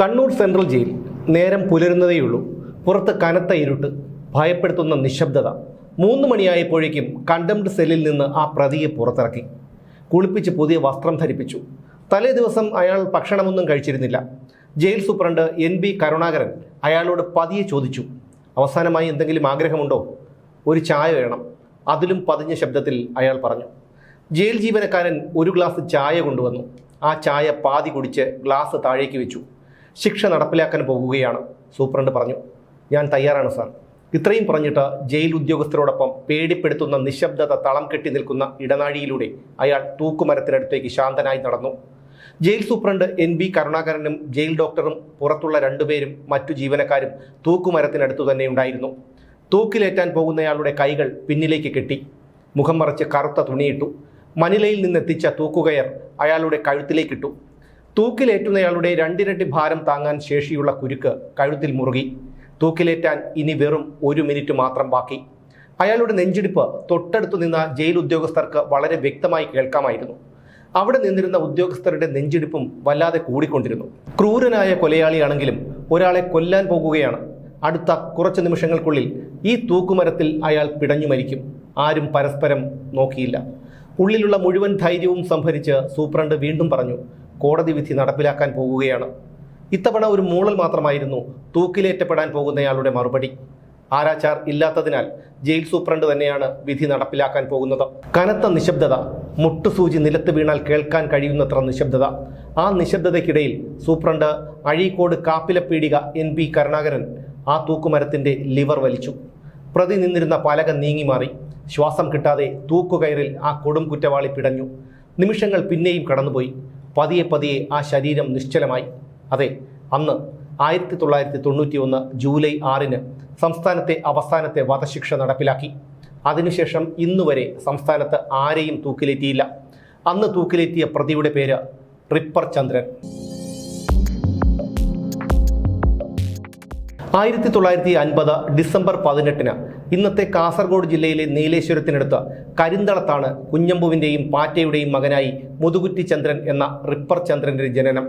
Kannur central jail നേരം പുലരുന്നതേയുള്ളൂ. പുറത്ത് കനത്ത ഇരുട്ട് ഭയപ്പെടുത്തുന്ന നിശബ്ദത. മൂന്ന് മണിയായപ്പോഴേക്കും കണ്ടംഡ് സെല്ലിൽ നിന്ന് ആ പ്രതിയെ പുറത്തിറക്കി. കുളിപ്പിച്ച് പുതിയ വസ്ത്രം ധരിപ്പിച്ചു. തലേ ദിവസം അയാൾ ഭക്ഷണമൊന്നും കഴിച്ചിരുന്നില്ല. Jail superintendent N B Karunakaran അയാളോട് പതിയെ ചോദിച്ചു അവസാനമായി എന്തെങ്കിലും ആഗ്രഹമുണ്ടോ? ഒരു ചായ വേണം. അതിലും പതിഞ്ഞ ശബ്ദത്തിൽ അയാൾ പറഞ്ഞു ജയിൽ ജീവനക്കാരൻ ഒരു ഗ്ലാസ് ചായ കൊണ്ടുവന്നു. ആ ചായ പാതി കുടിച്ച് ഗ്ലാസ് താഴേക്ക് വെച്ചു. ശിക്ഷ നടപ്പിലാക്കാൻ പോകുകയാണ്. സൂപ്രണ്ട് പറഞ്ഞു ഞാൻ തയ്യാറാണ് സാർ. ഇത്രയും പറഞ്ഞിട്ട് ജയിൽ ഉദ്യോഗസ്ഥരോടൊപ്പം പേടിപ്പെടുത്തുന്ന നിശബ്ദത തളം കെട്ടി നിൽക്കുന്ന ഇടനാഴിയിലൂടെ അയാൾ തൂക്കുമരത്തിനടുത്തേക്ക് ശാന്തനായി നടന്നു. ജയിൽ സൂപ്രണ്ട് എൻ ബി കരുണാകരനും ജയിൽ ഡോക്ടറും പുറത്തുള്ള രണ്ടുപേരും മറ്റു ജീവനക്കാരും തൂക്കുമരത്തിനടുത്തു തന്നെ ഉണ്ടായിരുന്നു. തൂക്കിലേറ്റാൻ പോകുന്നയാളുടെ കൈകൾ പിന്നിലേക്ക് കെട്ടി. മുഖം മറച്ച് കറുത്ത തുണിയിട്ടു. മനിലയിൽ നിന്നെത്തിച്ച തൂക്കുകയർ അയാളുടെ കഴുത്തിലേക്കിട്ടു. തൂക്കിലേറ്റുന്നയാളുടെ രണ്ടിരട്ടി ഭാരം താങ്ങാൻ ശേഷിയുള്ള കുരുക്ക് കഴുത്തിൽ മുറുകി. തൂക്കിലേറ്റാൻ ഇനി വെറും ഒരു മിനിറ്റ് മാത്രം ബാക്കി. അയാളുടെ നെഞ്ചിടിപ്പ് തൊട്ടടുത്തു നിന്ന ജയിൽ ഉദ്യോഗസ്ഥർക്ക് വളരെ വ്യക്തമായി കേൾക്കാമായിരുന്നു. അവിടെ നിന്നിരുന്ന ഉദ്യോഗസ്ഥരുടെ നെഞ്ചിടിപ്പും വല്ലാതെ കൂടിക്കൊണ്ടിരുന്നു. ക്രൂരനായ കൊലയാളിയാണെങ്കിലും ഒരാളെ കൊല്ലാൻ പോകുകയാണ്. അടുത്ത കുറച്ച് നിമിഷങ്ങൾക്കുള്ളിൽ ഈ തൂക്കുമരത്തിൽ അയാൾ പിടഞ്ഞു മരിക്കും. ആരും പരസ്പരം നോക്കിയില്ല. ഉള്ളിലുള്ള മുഴുവൻ ധൈര്യവും സംഭരിച്ച് സൂപ്രണ്ട് വീണ്ടും പറഞ്ഞു കോടതി വിധി നടപ്പിലാക്കാൻ പോകുകയാണ്. ഇത്തവണ ഒരു മൂളൽ മാത്രമായിരുന്നു തൂക്കിലേറ്റപ്പെടാൻ പോകുന്നയാളുടെ മറുപടി. ആരാച്ചാർ ഇല്ലാത്തതിനാൽ ജയിൽ സൂപ്രണ്ട് തന്നെയാണ് വിധി നടപ്പിലാക്കാൻ പോകുന്നത്. കനത്ത നിശബ്ദത മുട്ടുസൂചി നിലത്ത് വീണാൽ കേൾക്കാൻ കഴിയുന്നത്ര നിശബ്ദത. ആ നിശബ്ദതയ്ക്കിടയിൽ superintendent Azhikode Kappilappeedika N P Karunakaran ആ തൂക്കുമരത്തിന്റെ ലിവർ വലിച്ചു. പ്രതി നിന്നിരുന്ന പലക നീങ്ങി മാറി. ശ്വാസം കിട്ടാതെ തൂക്കുകയറിൽ ആ കൊടും കുറ്റവാളി പിടഞ്ഞു. നിമിഷങ്ങൾ പിന്നെയും കടന്നുപോയി. പതിയെ പതിയെ ആ ശരീരം നിശ്ചലമായി. അതെ അന്ന് ആയിരത്തി തൊള്ളായിരത്തി തൊണ്ണൂറ്റി ഒന്ന് ജൂലൈ ആറിന് സംസ്ഥാനത്തെ അവസാനത്തെ വധശിക്ഷ നടപ്പിലാക്കി. അതിനുശേഷം ഇന്നുവരെ സംസ്ഥാനത്ത് ആരെയും തൂക്കിലേറ്റിയില്ല. അന്ന് തൂക്കിലേറ്റിയ പ്രതിയുടെ പേര് റിപ്പർ ചന്ദ്രൻ ആയിരത്തി തൊള്ളായിരത്തി അൻപത് ഡിസംബർ പതിനെട്ടിന് ഇന്നത്തെ കാസർഗോഡ് ജില്ലയിലെ നീലേശ്വരത്തിനടുത്ത് കരിന്തളത്താണ് കുഞ്ഞമ്പുവിന്റെയും പാറ്റയുടെയും മകനായി മുതുകുറ്റി ചന്ദ്രൻ എന്ന റിപ്പർ ചന്ദ്രന്റെ ജനനം.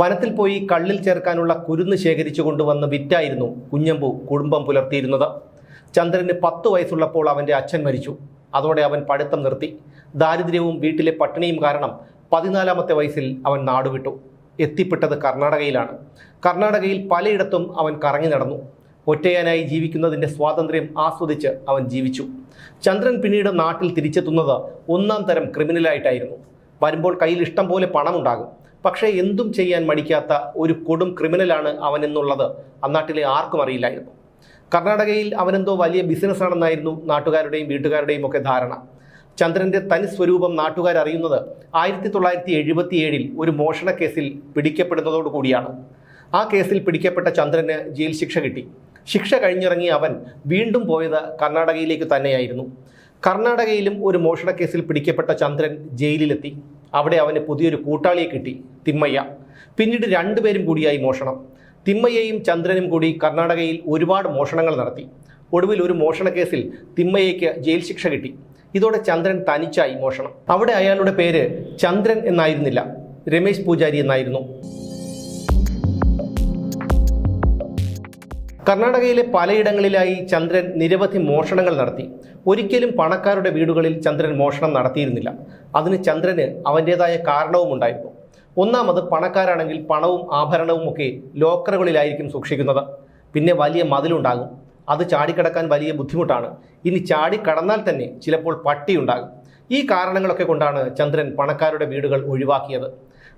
വനത്തിൽ പോയി കള്ളിൽ ചേർക്കാനുള്ള കുരുന്ന് ശേഖരിച്ചു കൊണ്ടുവന്ന് വിറ്റായിരുന്നു കുഞ്ഞമ്പു കുടുംബം പുലർത്തിയിരുന്നത്. ചന്ദ്രന് പത്ത് വയസ്സുള്ളപ്പോൾ അവന്റെ അച്ഛൻ മരിച്ചു. അതോടെ അവൻ പഠിത്തം നിർത്തി. ദാരിദ്ര്യവും വീട്ടിലെ പട്ടിണിയും കാരണം പതിനാലാമത്തെ വയസ്സിൽ അവൻ നാടുവിട്ടു. എത്തിപ്പെട്ടത് കർണാടകയിലാണ്. കർണാടകയിൽ പലയിടത്തും അവൻ കറങ്ങി നടന്നു. ഒറ്റയാനായി ജീവിക്കുന്നതിന്റെ സ്വാതന്ത്ര്യം ആസ്വദിച്ച് അവൻ ജീവിച്ചു. ചന്ദ്രൻ പിന്നീട് നാട്ടിൽ തിരിച്ചെത്തുന്നത് ഒന്നാം തരം ക്രിമിനലായിട്ടായിരുന്നു വരുമ്പോൾ കയ്യിൽ ഇഷ്ടം പോലെ പണമുണ്ടാകും. പക്ഷേ എന്തും ചെയ്യാൻ മടിക്കാത്ത ഒരു കൊടും ക്രിമിനലാണ് അവൻ എന്നുള്ളത് അന്നാട്ടിലെ ആർക്കും അറിയില്ലായിരുന്നു. കർണാടകയിൽ അവനെന്തോ വലിയ ബിസിനസ്സാണെന്നായിരുന്നു നാട്ടുകാരുടെയും വീട്ടുകാരുടെയും ഒക്കെ ധാരണ. ചന്ദ്രന്റെ തനി സ്വരൂപം നാട്ടുകാർ അറിയുന്നത് ആയിരത്തി തൊള്ളായിരത്തി എഴുപത്തി ഏഴിൽ ഒരു മോഷണ കേസിൽ പിടിക്കപ്പെടുന്നതോടുകൂടിയാണ് ആ കേസിൽ പിടിക്കപ്പെട്ട ചന്ദ്രന് ജയിൽ ശിക്ഷ കിട്ടി. ശിക്ഷ കഴിഞ്ഞിറങ്ങിയ അവൻ വീണ്ടും പോയത് കർണാടകയിലേക്ക് തന്നെയായിരുന്നു. കർണാടകയിലും ഒരു മോഷണ കേസിൽ പിടിക്കപ്പെട്ട ചന്ദ്രൻ ജയിലിലെത്തി. അവിടെ അവന് പുതിയൊരു കൂട്ടാളിയെ കിട്ടി തിമ്മയ്യ. പിന്നീട് രണ്ടുപേരും കൂടിയായി മോഷണം. തിമ്മയ്യയും ചന്ദ്രനും കൂടി കർണാടകയിൽ ഒരുപാട് മോഷണങ്ങൾ നടത്തി. ഒടുവിൽ ഒരു മോഷണ കേസിൽ തിമ്മയ്യയ്ക്ക് ജയിൽ ശിക്ഷ കിട്ടി. ഇതോടെ ചന്ദ്രൻ തനിച്ചായി മോഷണം. അവിടെ അയാളുടെ പേര് ചന്ദ്രൻ എന്നായിരുന്നില്ല. രമേശ് പൂജാരി എന്നായിരുന്നു. കർണാടകയിലെ പലയിടങ്ങളിലായി ചന്ദ്രൻ നിരവധി മോഷണങ്ങൾ നടത്തി. ഒരിക്കലും പണക്കാരുടെ വീടുകളിൽ ചന്ദ്രൻ മോഷണം നടത്തിയിരുന്നില്ല. അതിന് ചന്ദ്രന് അവന്റേതായ കാരണവും ഉണ്ടായിരുന്നു. ഒന്നാമത് പണക്കാരാണെങ്കിൽ പണവും ആഭരണവും ഒക്കെ ലോക്കറുകളിലായിരിക്കും സൂക്ഷിക്കുന്നത്. പിന്നെ വലിയ മതിലുണ്ടാകും. അത് ചാടിക്കടക്കാൻ വലിയ ബുദ്ധിമുട്ടാണ്. ഇനി ചാടി കടന്നാൽ തന്നെ ചിലപ്പോൾ പട്ടിയുണ്ടാകും. ഈ കാരണങ്ങളൊക്കെ കൊണ്ടാണ് ചന്ദ്രൻ പണക്കാരുടെ വീടുകൾ ഒഴിവാക്കിയത്.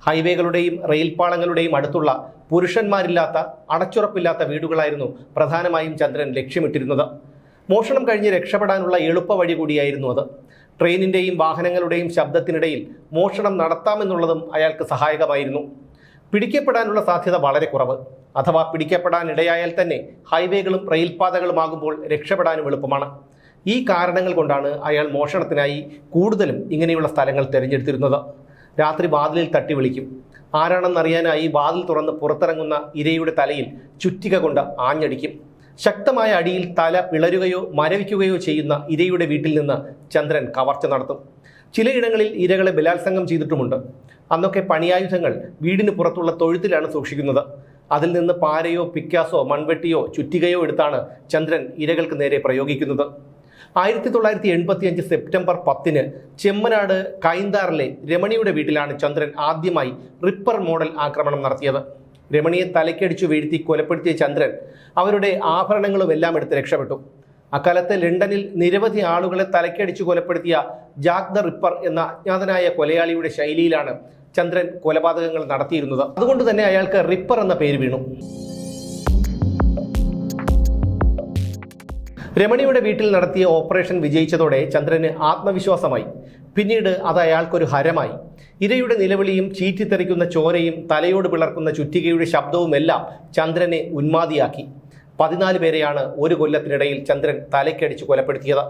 ഹൈവേകളുടെയും റെയിൽപാളങ്ങളുടെയും അടുത്തുള്ള പുരുഷന്മാരില്ലാത്ത അടച്ചുറപ്പില്ലാത്ത വീടുകളായിരുന്നു പ്രധാനമായും ചന്ദ്രൻ ലക്ഷ്യമിട്ടിരുന്നത്. മോഷണം കഴിഞ്ഞ് രക്ഷപ്പെടാനുള്ള എളുപ്പ വഴി കൂടിയായിരുന്നു അത്. ട്രെയിനിന്റെയും വാഹനങ്ങളുടെയും ശബ്ദത്തിനിടയിൽ മോഷണം നടത്താമെന്നുള്ളതും അയാൾക്ക് സഹായകമായിരുന്നു. പിടിക്കപ്പെടാനുള്ള സാധ്യത വളരെ കുറവ്. അഥവാ പിടിക്കപ്പെടാൻ ഇടയായാൽ തന്നെ ഹൈവേകളും റെയിൽപാതകളുമാകുമ്പോൾ രക്ഷപ്പെടാനും എളുപ്പമാണ്. ഈ കാരണങ്ങൾ കൊണ്ടാണ് അയാൾ മോഷണത്തിനായി കൂടുതലും ഇങ്ങനെയുള്ള സ്ഥലങ്ങൾ തിരഞ്ഞെടുത്തിരുന്നത്. രാത്രി വാതിലിൽ തട്ടി വിളിക്കും. ആരാണെന്നറിയാനായി വാതിൽ തുറന്ന് പുറത്തിറങ്ങുന്ന ഇരയുടെ തലയിൽ ചുറ്റിക കൊണ്ട് ആഞ്ഞടിക്കും. ശക്തമായ അടിയിൽ തല പിളരുകയോ മരവിക്കുകയോ ചെയ്യുന്ന ഇരയുടെ വീട്ടിൽ നിന്ന് ചന്ദ്രൻ കവർച്ച നടത്തും. ചിലയിടങ്ങളിൽ ഇരകളെ ബലാത്സംഗം ചെയ്തിട്ടുമുണ്ട്. അന്നൊക്കെ പണിയായുധങ്ങൾ വീടിന് പുറത്തുള്ള തൊഴുത്തിലാണ് സൂക്ഷിക്കുന്നത്. അതിൽ നിന്ന് പാരയോ പിക്കാസോ മൺവെട്ടിയോ ചുറ്റികയോ എടുത്താണ് ചന്ദ്രൻ ഇരകൾക്ക് നേരെ പ്രയോഗിക്കുന്നത്. ആയിരത്തി തൊള്ളായിരത്തി എൺപത്തി അഞ്ച് സെപ്റ്റംബർ പത്തിന് ചെമ്മനാട് കൈന്താറിലെ രമണിയുടെ വീട്ടിലാണ് ചന്ദ്രൻ ആദ്യമായി റിപ്പർ മോഡൽ ആക്രമണം നടത്തിയത്. രമണിയെ തലക്കടിച്ചു വീഴ്ത്തി കൊലപ്പെടുത്തിയ ചന്ദ്രൻ അവരുടെ ആഭരണങ്ങളും എല്ലാം എടുത്ത് രക്ഷപ്പെട്ടു. അക്കാലത്ത് ലണ്ടനിൽ നിരവധി ആളുകളെ തലക്കടിച്ചു കൊലപ്പെടുത്തിയ ജാക്ക് ദ റിപ്പർ എന്ന അജ്ഞാതനായ കൊലയാളിയുടെ ശൈലിയിലാണ് ചന്ദ്രൻ കൊലപാതകങ്ങൾ നടത്തിയിരുന്നത്. അതുകൊണ്ട് തന്നെ അയാൾക്ക് റിപ്പർ എന്ന പേര് വീണു. രമണിയുടെ വീട്ടിൽ നടത്തിയ ഓപ്പറേഷൻ വിജയിച്ചതോടെ ചന്ദ്രന് ആത്മവിശ്വാസമായി. പിന്നീട് അത് അയാൾക്കൊരു ഹരമായി. ഇരയുടെ നിലവിളിയും ചീറ്റിത്തെറിക്കുന്ന ചോരയും തലയോട് പിളർക്കുന്ന ചുറ്റികയുടെ ശബ്ദവുമെല്ലാം ചന്ദ്രനെ ഉന്മാതിയാക്കി പതിനാല് പേരെയാണ് ഒരു കൊല്ലത്തിനിടയിൽ ചന്ദ്രൻ തലയ്ക്കടിച്ച് കൊലപ്പെടുത്തിയത്.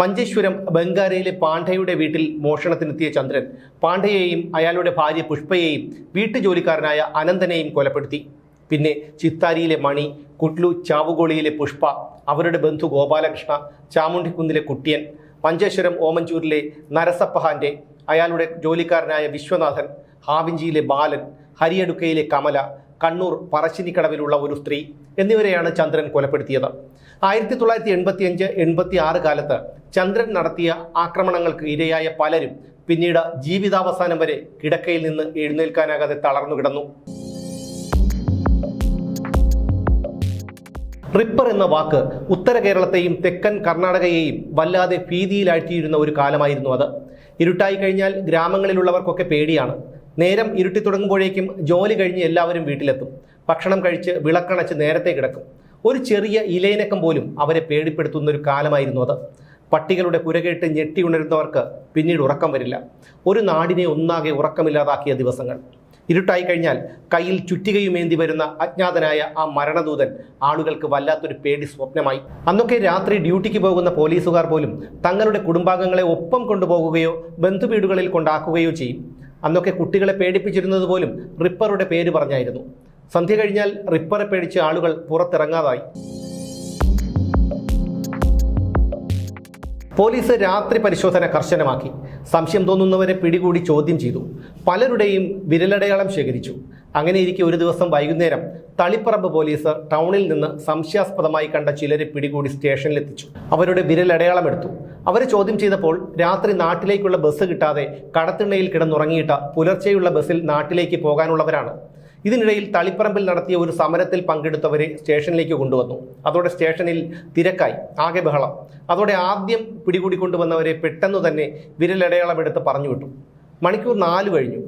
മഞ്ചേശ്വരം ബംഗാരയിലെ പാണ്ഡയുടെ വീട്ടിൽ മോഷണത്തിനെത്തിയ ചന്ദ്രൻ. പാണ്ഡയെയും അയാളുടെ ഭാര്യ പുഷ്പയെയും വീട്ടുജോലിക്കാരനായ അനന്തനെയും കൊലപ്പെടുത്തി. പിന്നെ ചിത്താരിയിലെ മണി കുട്ലു ചാവുകോളിയിലെ പുഷ്പ അവരുടെ ബന്ധു ഗോപാലകൃഷ്ണ ചാമുണ്ടിക്കുന്നിലെ കുട്ടിയൻ മഞ്ചേശ്വരം ഓമഞ്ചൂരിലെ നരസപ്പഹാന്റെ അയാളുടെ ജോലിക്കാരനായ വിശ്വനാഥൻ ഹാവിഞ്ചിയിലെ ബാലൻ ഹരിയടുക്കയിലെ കമല കണ്ണൂർ പറശ്ശിനിക്കടവിലുള്ള ഒരു സ്ത്രീ എന്നിവരെയാണ് ചന്ദ്രൻ കൊലപ്പെടുത്തിയത്. ആയിരത്തി തൊള്ളായിരത്തി എൺപത്തി അഞ്ച് എൺപത്തി ആറ് കാലത്ത് ചന്ദ്രൻ നടത്തിയ ആക്രമണങ്ങൾക്ക് ഇരയായ പലരും പിന്നീട് ജീവിതാവസാനം വരെ കിടക്കയിൽ നിന്ന് എഴുന്നേൽക്കാനാകാതെ തളർന്നു കിടന്നു. റിപ്പർ എന്ന വാക്ക് ഉത്തര കേരളത്തെയും തെക്കൻ കർണാടകയെയും വല്ലാതെ ഭീതിയിലാഴ്ത്തിയിരുന്ന ഒരു കാലമായിരുന്നു അത്. ഇരുട്ടായി കഴിഞ്ഞാൽ ഗ്രാമങ്ങളിലുള്ളവർക്കൊക്കെ പേടിയാണ്. നേരം ഇരുട്ടി തുടങ്ങുമ്പോഴേക്കും ജോലി കഴിഞ്ഞ് എല്ലാവരും വീട്ടിലെത്തും. ഭക്ഷണം കഴിച്ച് വിളക്കണച്ച് നേരത്തെ കിടക്കും. ഒരു ചെറിയ ഇലയിനക്കം പോലും അവരെ പേടിപ്പെടുത്തുന്ന ഒരു കാലമായിരുന്നു അത്. പട്ടികളുടെ കുരകേട്ട് ഞെട്ടി ഉണരുന്നവർക്ക് പിന്നീട് ഉറക്കം വരില്ല. ഒരു നാടിനെ ഒന്നാകെ ഉറക്കമില്ലാതാക്കിയ ദിവസങ്ങൾ. ഇരുട്ടായി കഴിഞ്ഞാൽ കയ്യിൽ ചുറ്റികയുമേന്തി വരുന്ന അജ്ഞാതനായ ആ മരണദൂതൻ ആളുകൾക്ക് വല്ലാത്തൊരു പേടി സ്വപ്നമായി. അന്നൊക്കെ രാത്രി ഡ്യൂട്ടിക്ക് പോകുന്ന പോലീസുകാർ പോലും തങ്ങളുടെ കുടുംബാംഗങ്ങളെ ഒപ്പം കൊണ്ടുപോകുകയോ ബന്ധുവീടുകളിൽ കൊണ്ടാക്കുകയോ ചെയ്യും. അന്നൊക്കെ കുട്ടികളെ പേടിപ്പിച്ചിരുന്നത് പോലും റിപ്പറുടെ പേര് പറഞ്ഞായിരുന്നു. സന്ധ്യ കഴിഞ്ഞാൽ റിപ്പറെ പേടിച്ച് ആളുകൾ പുറത്തിറങ്ങാതായി. പോലീസ് രാത്രി പരിശോധന കർശനമാക്കി. സംശയം തോന്നുന്നവരെ പിടികൂടി ചോദ്യം ചെയ്തു. പലരുടെയും വിരലടയാളം ശേഖരിച്ചു. അങ്ങനെയിരിക്കെ ഒരു ദിവസം വൈകുന്നേരം തളിപ്പറമ്പ് പോലീസ് ടൗണിൽ നിന്ന് സംശയാസ്പദമായി കണ്ട ചിലരെ പിടികൂടി സ്റ്റേഷനിലെത്തിച്ചു. അവരുടെ വിരലടയാളം എടുത്തു. അവരെ ചോദ്യം ചെയ്തപ്പോൾ രാത്രി നാട്ടിലേക്കുള്ള ബസ് കിട്ടാതെ കടത്തിണ്ണയിൽ കിടന്നുറങ്ങിയിട്ട് പുലർച്ചെയുള്ള ബസ്സിൽ നാട്ടിലേക്ക് പോകാനുള്ളവരാണ്. ഇതിനിടയിൽ തളിപ്പറമ്പിൽ നടത്തിയ ഒരു സമരത്തിൽ പങ്കെടുത്തവരെ സ്റ്റേഷനിലേക്ക് കൊണ്ടുവന്നു. അതോടെ സ്റ്റേഷനിൽ തിരക്കായി ആകെ ബഹളം. അതോടെ ആദ്യം പിടികൂടിക്കൊണ്ടുവന്നവരെ പെട്ടെന്ന് തന്നെ വിരലടയാളം എടുത്ത് പറഞ്ഞു വിട്ടു. മണിക്കൂർ നാല് കഴിഞ്ഞു.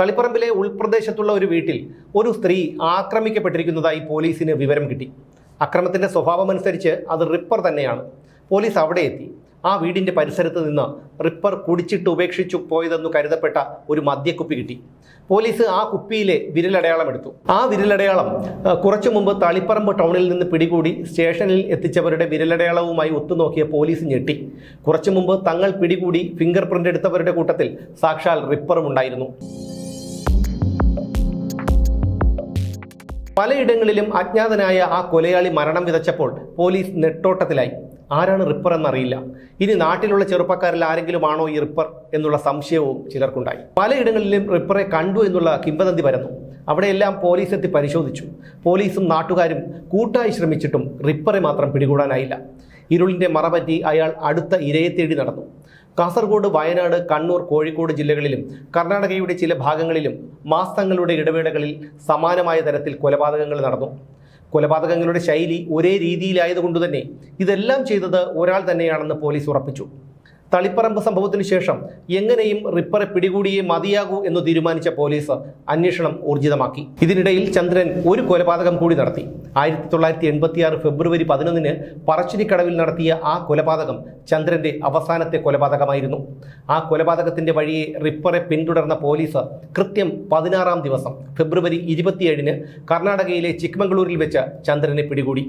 തളിപ്പറമ്പിലെ ഉൾപ്രദേശത്തുള്ള ഒരു വീട്ടിൽ ഒരു സ്ത്രീ ആക്രമിക്കപ്പെട്ടിരിക്കുന്നതായി പോലീസിന് വിവരം കിട്ടി. അക്രമത്തിന്റെ സ്വഭാവമനുസരിച്ച് അത് റിപ്പർ തന്നെയാണ്. പോലീസ് അവിടെ എത്തി. ആ വീടിന്റെ പരിസരത്ത് നിന്ന് റിപ്പർ കുടിച്ചിട്ട് ഉപേക്ഷിച്ചു പോയതെന്നു കരുതപ്പെട്ട ഒരു മദ്യക്കുപ്പി കിട്ടി. പോലീസ് ആ കുപ്പിയിലെ വിരലടയാളം എടുത്തു. ആ വിരലടയാളം കുറച്ചു മുമ്പ് തളിപ്പറമ്പ് ടൗണിൽ നിന്ന് പിടികൂടി സ്റ്റേഷനിൽ എത്തിച്ചവരുടെ വിരലടയാളവുമായി ഒത്തുനോക്കിയ പോലീസ് ഞെട്ടി. കുറച്ചു മുമ്പ് തങ്ങൾ പിടികൂടി ഫിംഗർ പ്രിന്റ് എടുത്തവരുടെ കൂട്ടത്തിൽ സാക്ഷാൽ റിപ്പറും ഉണ്ടായിരുന്നു പലയിടങ്ങളിലും അജ്ഞാതനായ ആ കൊലയാളി മരണം വിതച്ചപ്പോൾ പോലീസ് നെട്ടോട്ടത്തിലായി. ആരാണ് റിപ്പർ എന്നറിയില്ല. ഇനി നാട്ടിലുള്ള ചെറുപ്പക്കാരിൽ ആരെങ്കിലും ആണോ ഈ റിപ്പർ എന്നുള്ള സംശയവും ചിലർക്കുണ്ടായി. പലയിടങ്ങളിലും റിപ്പറെ കണ്ടു എന്നുള്ള കിംവദന്തി പരന്നു. അവിടെയെല്ലാം പോലീസ് എത്തി പരിശോധിച്ചു. പോലീസും നാട്ടുകാരും കൂട്ടായി ശ്രമിച്ചിട്ടും റിപ്പറെ മാത്രം പിടികൂടാനായില്ല. ഇരുളിന്റെ മറപറ്റി അയാൾ അടുത്ത ഇരയെ തേടി നടന്നു. കാസർഗോഡ് വയനാട് കണ്ണൂർ കോഴിക്കോട് ജില്ലകളിലും കർണാടകയുടെ ചില ഭാഗങ്ങളിലും മാസങ്ങളുടെ ഇടവേളകളിൽ സമാനമായ തരത്തിൽ കൊലപാതകങ്ങൾ നടന്നു. കൊലപാതകങ്ങളുടെ ശൈലി ഒരേ രീതിയിലായതുകൊണ്ട് തന്നെ ഇതെല്ലാം ചെയ്തത് ഒരാൾ തന്നെയാണെന്ന് പോലീസ് ഉറപ്പിച്ചു. തളിപ്പറമ്പ് സംഭവത്തിന് ശേഷം എങ്ങനെയും റിപ്പറെ പിടികൂടിയേ മതിയാകൂ എന്ന് തീരുമാനിച്ച പോലീസ് അന്വേഷണം ഊർജിതമാക്കി. ഇതിനിടയിൽ ചന്ദ്രൻ ഒരു കൊലപാതകം കൂടി നടത്തി. ആയിരത്തി തൊള്ളായിരത്തി എൺപത്തി ആറ് ഫെബ്രുവരി പതിനൊന്നിന് പറശ്ശിനിക്കടവിൽ നടത്തിയ ആ കൊലപാതകം ചന്ദ്രന്റെ അവസാനത്തെ കൊലപാതകമായിരുന്നു. ആ കൊലപാതകത്തിന്റെ വഴിയെ റിപ്പറെ പിന്തുടർന്ന പോലീസ് കൃത്യം പതിനാറാം ദിവസം ഫെബ്രുവരി ഇരുപത്തിയേഴിന് കർണാടകയിലെ ചിക്മംഗളൂരിൽ വെച്ച് ചന്ദ്രനെ പിടികൂടി.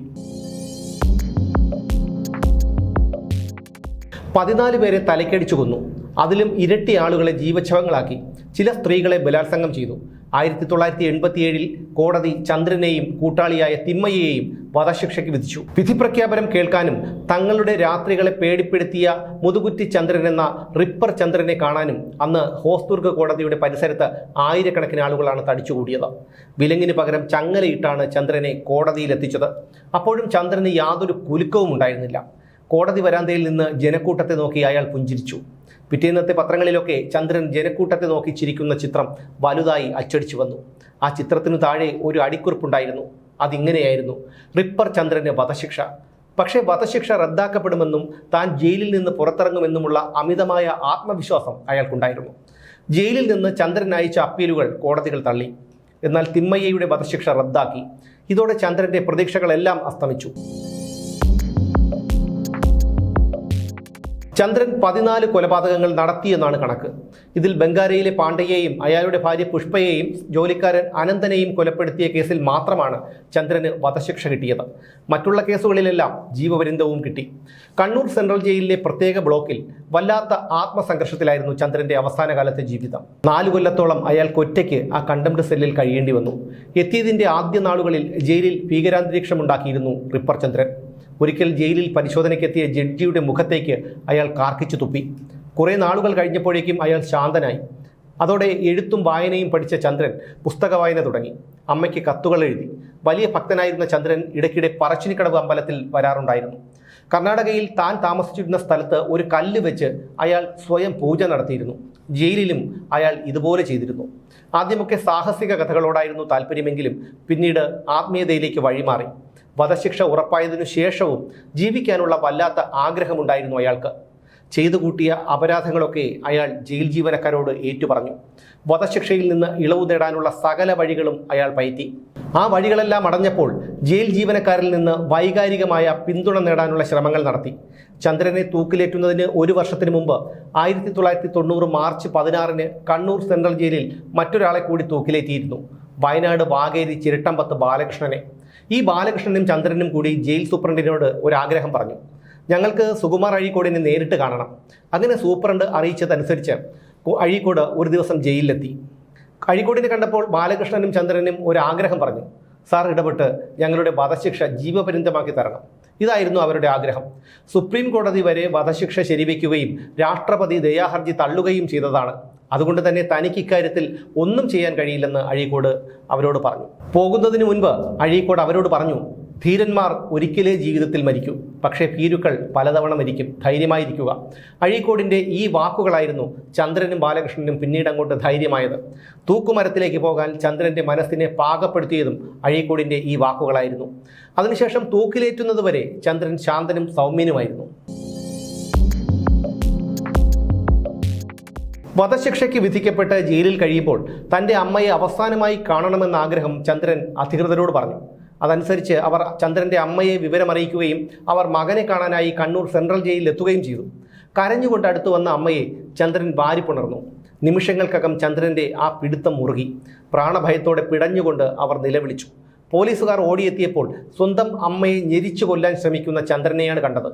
പതിനാല് പേരെ തലക്കടിച്ചു കൊന്നു. അതിലും ഇരട്ടി ആളുകളെ ജീവച്ഛവങ്ങളാക്കി. ചില സ്ത്രീകളെ ബലാത്സംഗം ചെയ്തു. ആയിരത്തി തൊള്ളായിരത്തി എൺപത്തിയേഴിൽ കോടതി ചന്ദ്രനെയും കൂട്ടാളിയായ തിമ്മയെയും വധശിക്ഷയ്ക്ക് വിധിച്ചു. വിധി പ്രഖ്യാപനം കേൾക്കാനും തങ്ങളുടെ രാത്രികളെ പേടിപ്പെടുത്തിയ മുതുകുറ്റി ചന്ദ്രൻ എന്ന റിപ്പർ ചന്ദ്രനെ കാണാനും അന്ന് ഹോസ്ദുർഗ് കോടതിയുടെ പരിസരത്ത് ആയിരക്കണക്കിന് ആളുകളാണ് തടിച്ചുകൂടിയത്. വിലങ്ങിന് പകരം ചങ്ങലയിട്ടാണ് ചന്ദ്രനെ കോടതിയിലെത്തിച്ചത്. അപ്പോഴും ചന്ദ്രന് യാതൊരു കുലുക്കവും ഉണ്ടായിരുന്നില്ല. കോടതി വരാന്തയിൽ നിന്ന് ജനക്കൂട്ടത്തെ നോക്കി അയാൾ പുഞ്ചിരിച്ചു. പിറ്റേന്നത്തെ പത്രങ്ങളിലൊക്കെ ചന്ദ്രൻ ജനക്കൂട്ടത്തെ നോക്കി ചിരിക്കുന്ന ചിത്രം വലുതായി അച്ചടിച്ചു വന്നു. ആ ചിത്രത്തിനു താഴെ ഒരു അടിക്കുറിപ്പുണ്ടായിരുന്നു. അതിങ്ങനെയായിരുന്നു. റിപ്പർ ചന്ദ്രന് വധശിക്ഷ. പക്ഷേ വധശിക്ഷ റദ്ദാക്കപ്പെടുമെന്നും താൻ ജയിലിൽ നിന്ന് പുറത്തിറങ്ങുമെന്നുമുള്ള അമിതമായ ആത്മവിശ്വാസം അയാൾക്കുണ്ടായിരുന്നു. ജയിലിൽ നിന്ന് ചന്ദ്രൻ അയച്ച അപ്പീലുകൾ കോടതികൾ തള്ളി. എന്നാൽ തിമ്മയ്യയുടെ വധശിക്ഷ റദ്ദാക്കി. ഇതോടെ ചന്ദ്രന്റെ പ്രതീക്ഷകളെല്ലാം അസ്തമിച്ചു. ചന്ദ്രൻ പതിനാല് കൊലപാതകങ്ങൾ നടത്തിയെന്നാണ് കണക്ക്. ഇതിൽ ബംഗാരയിലെ പാണ്ഡയെയും അയാളുടെ ഭാര്യ പുഷ്പയെയും ജോലിക്കാരൻ അനന്തനെയും കൊലപ്പെടുത്തിയ കേസിൽ മാത്രമാണ് ചന്ദ്രന് വധശിക്ഷ കിട്ടിയത്. മറ്റുള്ള കേസുകളിലെല്ലാം ജീവപര്യന്തവും കിട്ടി. കണ്ണൂർ സെൻട്രൽ ജയിലിലെ പ്രത്യേക ബ്ലോക്കിൽ വല്ലാത്ത ആത്മസംഘർഷത്തിലായിരുന്നു ചന്ദ്രന്റെ അവസാന കാലത്തെ ജീവിതം. നാലു കൊല്ലത്തോളം അയാൾക്ക് ഒറ്റയ്ക്ക് ആ കണ്ടംപ്റ്റ് സെല്ലിൽ കഴിയേണ്ടി വന്നു. എത്തിയതിന്റെ ആദ്യ നാളുകളിൽ ജയിലിൽ ഭീകരാന്തരീക്ഷമുണ്ടാക്കിയിരുന്നു റിപ്പർ ചന്ദ്രൻ. ഒരിക്കൽ ജയിലിൽ പരിശോധനയ്ക്കെത്തിയ ജഡ്ജിയുടെ മുഖത്തേക്ക് അയാൾ കാർക്കിച്ചു തുപ്പി. കുറേ നാളുകൾ കഴിഞ്ഞപ്പോഴേക്കും അയാൾ ശാന്തനായി. അതോടെ എഴുത്തും വായനയും പഠിച്ച ചന്ദ്രൻ പുസ്തക വായന തുടങ്ങി. അമ്മയ്ക്ക് കത്തുകൾ എഴുതി. വലിയ ഭക്തനായിരുന്ന ചന്ദ്രൻ ഇടയ്ക്കിടെ പറശ്ശിനിക്കടവ് അമ്പലത്തിൽ വരാറുണ്ടായിരുന്നു. കർണാടകയിൽ താൻ താമസിച്ചിരുന്ന സ്ഥലത്ത് ഒരു കല്ല് വെച്ച് അയാൾ സ്വയം പൂജ നടത്തിയിരുന്നു. ജയിലിലും അയാൾ ഇതുപോലെ ചെയ്തിരുന്നു. ആദ്യമൊക്കെ സാഹസിക കഥകളോടായിരുന്നു താല്പര്യമെങ്കിലും പിന്നീട് ആത്മീയതയിലേക്ക് വഴിമാറി. വധശിക്ഷ ഉറപ്പായതിനു ശേഷവും ജീവിക്കാനുള്ള വല്ലാത്ത ആഗ്രഹമുണ്ടായിരുന്നു അയാൾക്ക്. ചെയ്തു കൂട്ടിയ അപരാധങ്ങളൊക്കെ അയാൾ ജയിൽ ജീവനക്കാരോട് ഏറ്റുപറഞ്ഞു. വധശിക്ഷയിൽ നിന്ന് ഇളവ് നേടാനുള്ള സകല വഴികളും അയാൾ പയറ്റി. ആ വഴികളെല്ലാം അടഞ്ഞപ്പോൾ ജയിൽ ജീവനക്കാരിൽ നിന്ന് വൈകാരികമായ പിന്തുണ നേടാനുള്ള ശ്രമങ്ങൾ നടത്തി. ചന്ദ്രനെ തൂക്കിലേറ്റുന്നതിന് ഒരു വർഷത്തിന് മുമ്പ് ആയിരത്തി തൊള്ളായിരത്തി തൊണ്ണൂറ് മാർച്ച് പതിനാറിന് കണ്ണൂർ സെൻട്രൽ ജയിലിൽ മറ്റൊരാളെ കൂടി തൂക്കിലേറ്റിയിരുന്നു. വയനാട് വാകേരി ചിരട്ടമ്പത്ത് ബാലകൃഷ്ണനെ. ഈ ബാലകൃഷ്ണനും ചന്ദ്രനും കൂടി ജയിൽ സൂപ്രണ്ടിനോട് ഒരാഗ്രഹം പറഞ്ഞു. ഞങ്ങൾക്ക് സുകുമാർ അഴീക്കോടിനെ നേരിട്ട് കാണണം. അങ്ങനെ സൂപ്രണ്ട് അറിയിച്ചതനുസരിച്ച് അഴീക്കോട് ഒരു ദിവസം ജയിലിലെത്തി. അഴീക്കോടിനെ കണ്ടപ്പോൾ ബാലകൃഷ്ണനും ചന്ദ്രനും ഒരു ആഗ്രഹം പറഞ്ഞു. സാർ ഇടപെട്ട് ഞങ്ങളുടെ വധശിക്ഷ ജീവപര്യന്തമാക്കി തരണം. ഇതായിരുന്നു അവരുടെ ആഗ്രഹം. സുപ്രീം കോടതി വരെ വധശിക്ഷ ശരിവയ്ക്കുകയും രാഷ്ട്രപതി ദയാഹർജി തള്ളുകയും ചെയ്തതാണ്. അതുകൊണ്ട് തന്നെ തനിക്ക് ഇക്കാര്യത്തിൽ ഒന്നും ചെയ്യാൻ കഴിയില്ലെന്ന് അഴീക്കോട് അവരോട് പറഞ്ഞു. പോകുന്നതിന് മുൻപ് അഴീക്കോട് അവരോട് പറഞ്ഞു ധീരന്മാർ ഒരിക്കലേ ജീവിതത്തിൽ മരിക്കൂ. പക്ഷേ ഭീരുക്കൾ പലതവണ മരിക്കും. ധൈര്യമായിരിക്കുക. അഴീക്കോടിന്റെ ഈ വാക്കുകളായിരുന്നു ചന്ദ്രനും ബാലകൃഷ്ണനും പിന്നീട് അങ്ങോട്ട് ധൈര്യമായത്. തൂക്കുമരത്തിലേക്ക് പോകാൻ ചന്ദ്രന്റെ മനസ്സിനെ പാകപ്പെടുത്തിയതും അഴീക്കോടിന്റെ ഈ വാക്കുകളായിരുന്നു. അതിനുശേഷം തൂക്കിലേറ്റുന്നതുവരെ ചന്ദ്രൻ ശാന്തനും സൗമ്യനുമായിരുന്നു. വധശിക്ഷയ്ക്ക് വിധിക്കപ്പെട്ട് ജയിലിൽ കഴിയുമ്പോൾ തന്റെ അമ്മയെ അവസാനമായി കാണണമെന്ന ആഗ്രഹം ചന്ദ്രൻ അധികൃതരോട് പറഞ്ഞു. അതനുസരിച്ച് അവർ ചന്ദ്രന്റെ അമ്മയെ വിവരമറിയിക്കുകയും അവർ മകനെ കാണാനായി കണ്ണൂർ സെൻട്രൽ ജയിലിൽ എത്തുകയും ചെയ്തു. കരഞ്ഞുകൊണ്ട് അടുത്തു വന്ന അമ്മയെ ചന്ദ്രൻ വാരിപ്പുണർന്നു. നിമിഷങ്ങൾക്കകം ചന്ദ്രന്റെ ആ പിടുത്തം മുറുകി. പ്രാണഭയത്തോടെ പിടഞ്ഞുകൊണ്ട് അവർ നിലവിളിച്ചു. പോലീസുകാർ ഓടിയെത്തിയപ്പോൾ സ്വന്തം അമ്മയെ ഞെരിച്ചു കൊല്ലാൻ ശ്രമിക്കുന്ന ചന്ദ്രനെയാണ് കണ്ടത്.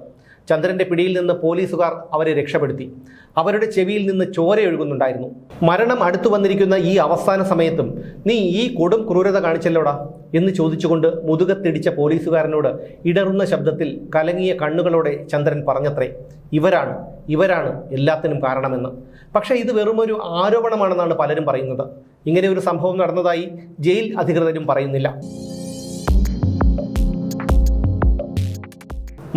ചന്ദ്രന്റെ പിടിയിൽ നിന്ന് പോലീസുകാർ അവരെ രക്ഷപ്പെടുത്തി. അവരുടെ ചെവിയിൽ നിന്ന് ചോരയൊഴുകുന്നുണ്ടായിരുന്നു മരണം അടുത്തു വന്നിരിക്കുന്ന ഈ അവസാന സമയത്തും നീ ഈ കൊടും ക്രൂരത കാണിച്ചല്ലോടാ? എന്ന് ചോദിച്ചുകൊണ്ട് മുതുകത്തിടിച്ച പോലീസുകാരനോട് ഇടറുന്ന ശബ്ദത്തിൽ കലങ്ങിയ കണ്ണുകളോടെ ചന്ദ്രൻ പറഞ്ഞത്രേ ഇവരാണ് ഇവരാണ് എല്ലാത്തിനും കാരണമെന്ന്. പക്ഷേ ഇത് വെറുമൊരു ആരോപണമാണെന്നാണ് പലരും പറയുന്നത്. ഇങ്ങനെ ഒരു സംഭവം നടന്നതായി ജയിൽ അധികൃതരും പറയുന്നില്ല.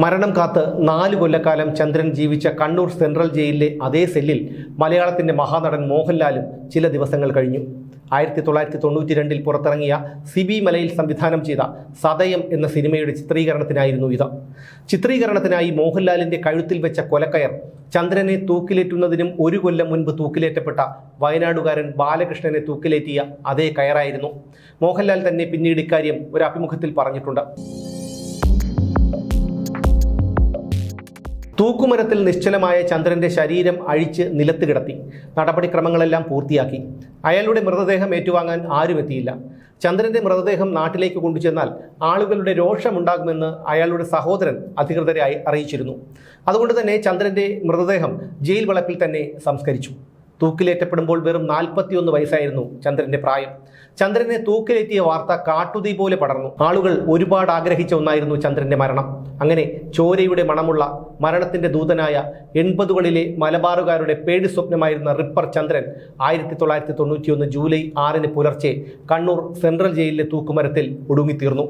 മരണം കാത്ത് നാല് കൊല്ലക്കാലം ചന്ദ്രൻ ജീവിച്ച കണ്ണൂർ സെൻട്രൽ ജയിലിലെ അതേ സെല്ലിൽ മലയാളത്തിന്റെ മഹാനടൻ മോഹൻലാലും ചില ദിവസങ്ങൾ കഴിഞ്ഞു. ആയിരത്തി തൊള്ളായിരത്തി തൊണ്ണൂറ്റി രണ്ടിൽ പുറത്തിറങ്ങിയ സിബി മലയിൽ സംവിധാനം ചെയ്ത സതയം എന്ന സിനിമയുടെ ചിത്രീകരണത്തിനായിരുന്നു ഇത്. ചിത്രീകരണത്തിനായി മോഹൻലാലിന്റെ കഴുത്തിൽ വെച്ച കൊലക്കയർ ചന്ദ്രനെ തൂക്കിലേറ്റുന്നതിനും ഒരു കൊല്ലം മുൻപ് തൂക്കിലേറ്റപ്പെട്ട വയനാടുകാരൻ ബാലകൃഷ്ണനെ തൂക്കിലേറ്റിയ അതേ കയറായിരുന്നു. മോഹൻലാൽ തന്നെ പിന്നീട് ഇക്കാര്യം ഒരു അഭിമുഖത്തിൽ പറഞ്ഞിട്ടുണ്ട്. തൂക്കുമരത്തിൽ നിശ്ചലമായ ചന്ദ്രന്റെ ശരീരം അഴിച്ച് നിലത്ത് കിടത്തി. നടപടിക്രമങ്ങളെല്ലാം പൂർത്തിയാക്കി. അയാളുടെ മൃതദേഹം ഏറ്റുവാങ്ങാൻ ആരും എത്തിയില്ല. ചന്ദ്രന്റെ മൃതദേഹം നാട്ടിലേക്ക് കൊണ്ടുചെന്നാൽ ആളുകളുടെ രോഷമുണ്ടാകുമെന്ന് അയാളുടെ സഹോദരൻ അധികൃതരെ അറിയിച്ചിരുന്നു. അതുകൊണ്ട് തന്നെ ചന്ദ്രന്റെ മൃതദേഹം ജയിൽ വളപ്പിൽ തന്നെ സംസ്കരിച്ചു. തൂക്കിലേറ്റപ്പെടുമ്പോൾ വെറും നാൽപ്പത്തിയൊന്ന് വയസ്സായിരുന്നു ചന്ദ്രന്റെ പ്രായം. ചന്ദ്രനെ തൂക്കിലെത്തിയ വാർത്ത കാട്ടുതീ പോലെ പടർന്നു. ആളുകൾ ഒരുപാട് ആഗ്രഹിച്ച ഒന്നായിരുന്നു ചന്ദ്രന്റെ മരണം. അങ്ങനെ ചോരയുടെ മണമുള്ള മരണത്തിന്റെ ദൂതനായ എൺപതുകളിലെ മലബാറുകാരുടെ പേടി സ്വപ്നമായിരുന്ന റിപ്പർ ചന്ദ്രൻ ആയിരത്തി തൊള്ളായിരത്തി തൊണ്ണൂറ്റിയൊന്ന് ജൂലൈ ആറിന് പുലർച്ചെ കണ്ണൂർ സെൻട്രൽ ജയിലിലെ തൂക്കുമരത്തിൽ ഒടുങ്ങിത്തീർന്നു.